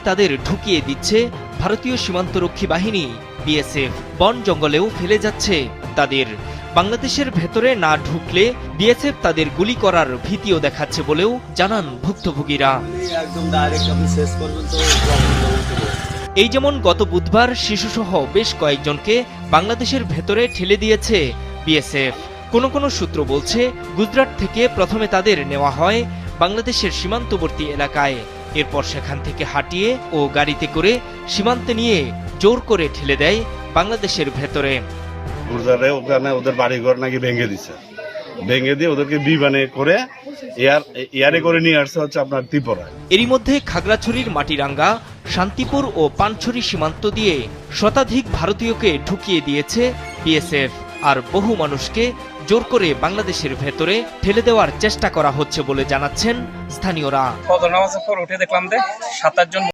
তাদের ঢুকিয়ে দিচ্ছে ভারতীয় সীমান্তরক্ষী বাহিনী। বিএসএফ বন জঙ্গলেও ফেলে যাচ্ছে তাদের। বাংলাদেশের ভেতরে না ঢুকলে বিএসএফ তাদের গুলি করার ভীতিও দেখাচ্ছে বলেও জানান ভুক্তভোগীরা। এই যেমন গত বুধবার শিশুসহ বেশ কয়েকজনকে বাংলাদেশের ভেতরে ঠেলে দিয়েছে বিএসএফ। কোনো কোনো সূত্র বলছে, গুজরাট থেকে প্রথমে তাদের নেওয়া হয় বাংলাদেশের সীমান্তবর্তী এলাকায়। এরপর সেখান থেকে হাঁটিয়ে ও গাড়িতে করে সীমান্তে নিয়ে জোর করে ঠেলে দেয় বাংলাদেশের ভেতরে। গুরজারে ওখানে ওদের বাড়িঘর নাকি ভেঙে দিছে। ভেঙে দিয়ে ওদেরকে বিমানে করে এয়ার এয়ারে করে নিয়ে আসছে হচ্ছে আপনার ত্রিপুরায়। এরই মধ্যে খাগড়াছড়ির মাটিরাঙ্গা শান্তিপুর ও পানছড়ি সীমান্ত দিয়ে শতাধিক ভারতীয়কে ঢুকিয়ে দিয়েছে বিএসএফ। আর বহু মানুষকে জোর করে বাংলাদেশের ভেতরে ঠেলে দেওয়ার চেষ্টা করা হচ্ছে বলে জানাচ্ছেন স্থানীয়রা। ফজর নামাজের পর উঠে দেখলাম যে সাত